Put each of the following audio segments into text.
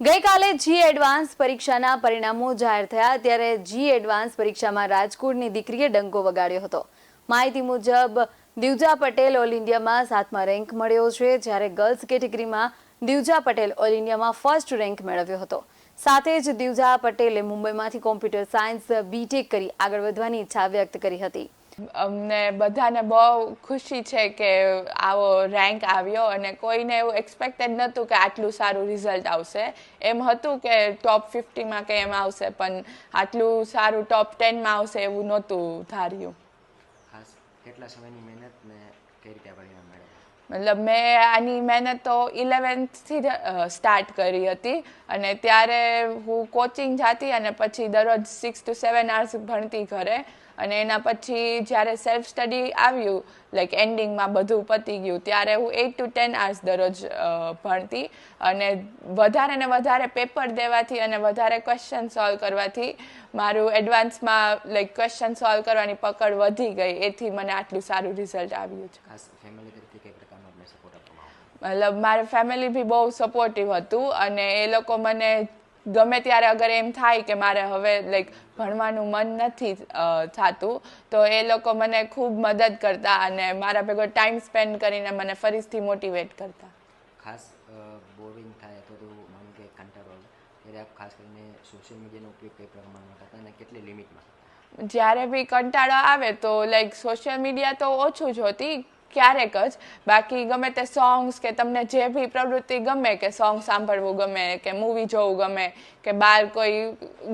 ગઈકાલે જી એડવાન્સ પરીક્ષાના પરિણામો જાહેર થયા ત્યારે જી એડવાન્સ પરીક્ષામાં રાજકોટની દીકરીએ ડંકો વગાડ્યો હતો. માહિતી મુજબ, દિવજા પટેલ ઓલ ઇન્ડિયામાં સાતમા રેન્ક મળ્યો છે, જ્યારે ગર્લ્સ કેટેગરીમાં દિવજા પટેલ ઓલ ઇન્ડિયામાં ફર્સ્ટ રેન્ક મેળવ્યો હતો. સાથે જ દિવજા પટેલે મુંબઈમાંથી કોમ્પ્યુટર સાયન્સ બીટેક કરી આગળ વધવાની ઈચ્છા વ્યક્ત કરી હતી. અમને બધાને બહુ ખુશી છે કે આવો રેન્ક આવ્યો અને કોઈને એવું એક્સપેક્ટેડ નહોતું કે આટલું સારું રિઝલ્ટ આવશે. એમ હતું કે ટોપ ફિફ્ટીમાં કે એમ આવશે, પણ આટલું સારું ટોપ ટેનમાં આવશે એવું નહોતું ધાર્યું. કેટલા સમયની મહેનત ને કઈ રીતે પરિણામ મેળવ્યા? મતલબ મેં આની મહેનત તો ઇલેવન્થથી સ્ટાર્ટ કરી હતી અને ત્યારે હું કોચિંગ જાતી અને પછી દરરોજ સિક્સ ટુ સેવન આવર્સ ભણતી ઘરે અને એના પછી જ્યારે સેલ્ફ સ્ટડી આવ્યું લાઈક એન્ડિંગમાં બધું પતી ગયું, ત્યારે હું એઇટ ટુ ટેન આવર્સ દરરોજ ભણતી અને વધારે ને વધારે પેપર દેવાથી અને વધારે ક્વેશ્ચન સોલ્વ કરવાથી મારું એડવાન્સમાં લાઈક ક્વેશ્ચન સોલ્વ કરવાની પકડ વધી ગઈ, એથી મને આટલું સારું રિઝલ્ટ આવ્યું છે. ફેમિલી તરફથી કઈ પ્રકારનો તમને સપોર્ટ આપવામાં આવ્યો મતલબ મારી ફેમિલી બી બહુ સપોર્ટિવ હતું અને એ લોકો મને ગમે ત્યારે અગર એમ થાય કે મારે હવે લાઈક ભણવાનું મન નથી થતું તો એ લોકો મને ખૂબ મદદ કરતા અને મારા ભેગો ટાઈમ સ્પેન્ડ કરીને મને ફરીથી મોટિવેટ કરતા. ખાસ બોરિંગ થાય અથવા તો માનો કે કંટાળો ત્યારે આપ ખાસ કરીને સોશિયલ મીડિયાનો ઉપયોગ કઈ પ્રમાણમાં કરતા અને કેટલી લિમિટમાં જ્યારે બી કંટાળો આવે તો લાઈક સોશિયલ મીડિયા તો ઓછું જ હોતી. ક્યારેક જ બાકી ગમે તે સોંગ્સ કે તમને જે બી પ્રવૃત્તિ ગમે કે સોંગ સાંભળવું ગમે કે મૂવી જોવું ગમે કે બહાર કોઈ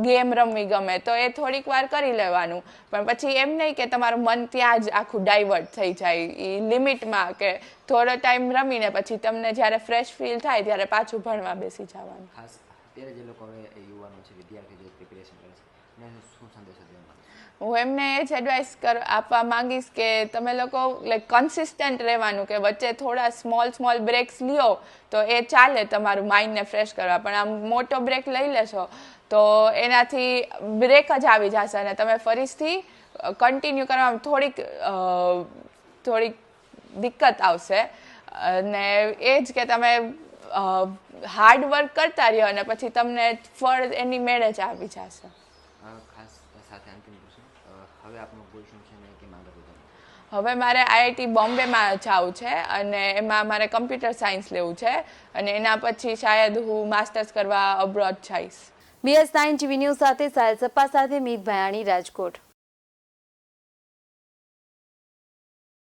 ગેમ રમવી ગમે તો એ થોડીક વાર કરી લેવાનું. પણ પછી એમ નહીં કે તમારું મન ત્યાં જ આખું ડાયવર્ટ થઈ જાય. એ લિમિટમાં કે થોડો ટાઈમ રમીને પછી તમને જ્યારે ફ્રેશ ફીલ થાય ત્યારે પાછું ભણવા બેસી જવાનું. જે લોકો યુવાનો છે વિદ્યાર્થી પ્રિપેરેશન કરે છે હું એમને એ જ એડવાઇસ આપવા માંગીશ કે તમે લોકો લાઈક કન્સિસ્ટન્ટ રહેવાનું કે વચ્ચે થોડા સ્મોલ સ્મોલ બ્રેક્સ લ્યો તો એ ચાલે તમારું માઇન્ડને ફ્રેશ કરવા. પણ આમ મોટો બ્રેક લઈ લેશો તો એનાથી બ્રેક જ આવી જશે અને તમે ફરીથી કન્ટિન્યુ કરવામાં થોડીક થોડીક દિક્કત આવશે. અને એ જ કે તમે હાર્ડ વર્ક કરતા રહ્યો અને પછી તમને ફળ એની મેળે જ આવી જશે. ખાસ સાથે અંતિમ પ્રશ્ન. હવે આપનો ગોલ શું છે ને કેમ આગળ વધવાનું હવે મારે આઈઆઈટી બોમ્બેમાં જવું છે અને એમાં મારે કમ્પ્યુટર સાયન્સ લેવું છે અને એના પછી શાયદ હું માસ્ટર્સ કરવા અબ્રોડ જઈશ. બીએસ નાઇન ટીવી ન્યૂઝ સાથે સાયલ સપ્પા સાથે મીત ભયાણી રાજકોટ.